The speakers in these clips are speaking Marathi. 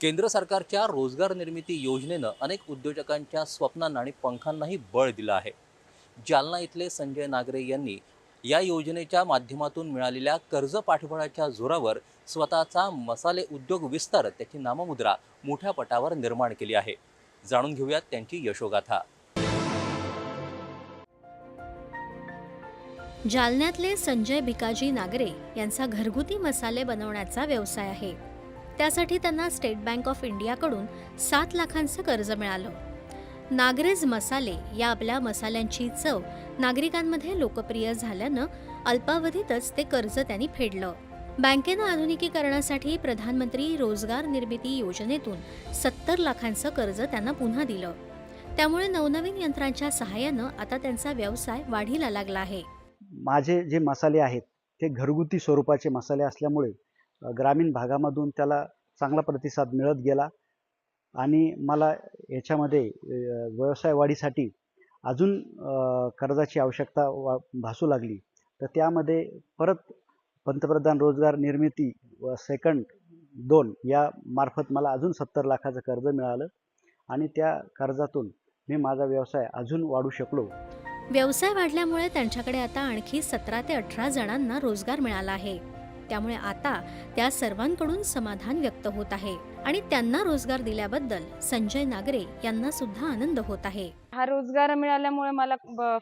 केंद्र सरकारच्या रोजगार निर्मिती योजनेनं अनेक उद्योजकांच्या स्वप्नांना आणि पंखांनाही बळ दिलं आहे. जालना इथले संजय नागरे यांनी या योजनेच्या माध्यमातून मिळालेल्या कर्ज पाठबळाच्या जोरावर स्वतःचा मसाले उद्योग विस्तार त्याची नाममुद्रा मोठ्या पटावर निर्माण केली आहे. जाणून घेऊयात त्यांची यशोगाथा. जालन्यातले संजय भिकाजी नागरे यांचा घरगुती मसाले बनवण्याचा व्यवसाय आहे. त्यासाठी त्यांना स्टेट बँक ऑफ इंडियाकडून सात लाखांचं कर्ज मिळालं. नागरेज मसाले या आपल्या मसाल्यांची चव नागरिकांमध्ये लोकप्रिय झाल्यानं अल्पावधीतच ते कर्ज त्यांनी फेडलं. बँकेनं आधुनिकीकरणासाठी प्रधानमंत्री रोजगार निर्मिती योजनेतून सत्तर लाखांचं कर्ज त्यांना पुन्हा दिलं. त्यामुळे नवनवीन यंत्रांच्या सहाय्यानं आता त्यांचा व्यवसाय वाढीला लागला आहे. माझे जे मसाले आहेत ते घरगुती स्वरूपाचे मसाले असल्यामुळे ग्रामीण भागामधून त्याला चांगला प्रतिसाद मिळत गेला. आणि मला याच्यामध्ये व्यवसाय वाढीसाठी अजून कर्जाची आवश्यकता वा भासू लागली. तर त्यामध्ये परत पंतप्रधान रोजगार निर्मिती व सेकंड दोन या मार्फत मला अजून सत्तर लाखाचं कर्ज मिळालं. आणि त्या कर्जातून मी माझा व्यवसाय अजून वाढू शकलो. व्यवसाय वाढल्यामुळे त्यांच्याकडे आता आणखी सतरा ते अठरा जणांना रोजगार मिळाला आहे. त्यामुळे आता त्या सर्वांकडून समाधान व्यक्त होत आहे आणि त्यांना रोजगार दिल्याबद्दल संजय नागरे यांना सुद्धा आनंद होत आहे. हा रोजगार मिळाल्यामुळे मला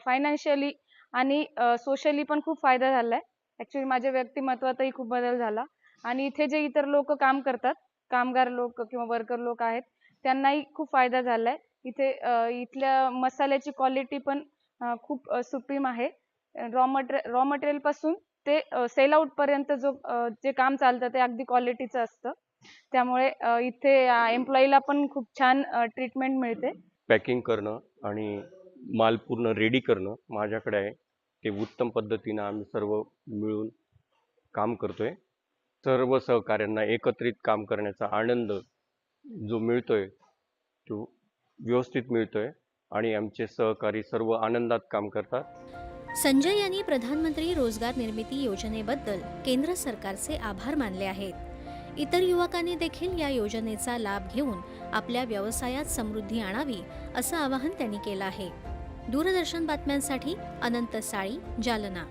फायनान्शियली आणि सोशली पण खूप फायदा झालाय. ऍक्च्युली माझ्या व्यक्तिमत्वातही खूप बदल झाला. आणि इथे जे इतर लोक काम करतात कामगार लोक किंवा वर्कर लोक आहेत त्यांनाही खूप फायदा झालाय. इथे इथल्या मसाल्याची क्वालिटी पण खूप सुप्रीम आहे. रॉ मटेरियल रॉ मटेरियलपासून ते सेल आउट पर्यंत जो जे काम चालतं ते अगदी क्वालिटीचं असतं. त्यामुळे इथे एम्प्लॉईला पण खूप छान ट्रीटमेंट मिळते. पॅकिंग करणं आणि माल पूर्ण रेडी करणं माझ्याकडे आहे. ते उत्तम पद्धतीनं आम्ही सर्व मिळून काम करतोय. सर्व सहकाऱ्यांना एकत्रित काम करण्याचा आनंद जो मिळतोय तो व्यवस्थित मिळतोय आणि आमचे सहकारी सर्व आनंदात काम करतात. संजय यांनी प्रधानमंत्री रोजगार निर्मिती योजनेबद्दल केंद्र सरकारचे आभार मानले आहेत. इतर युवकांनी देखील या योजनेचा लाभ घेऊन आपल्या व्यवसायात समृद्धी आणावी असं आवाहन त्यांनी केलं आहे. दूरदर्शन बातम्यांसाठी अनंत साळी जालना.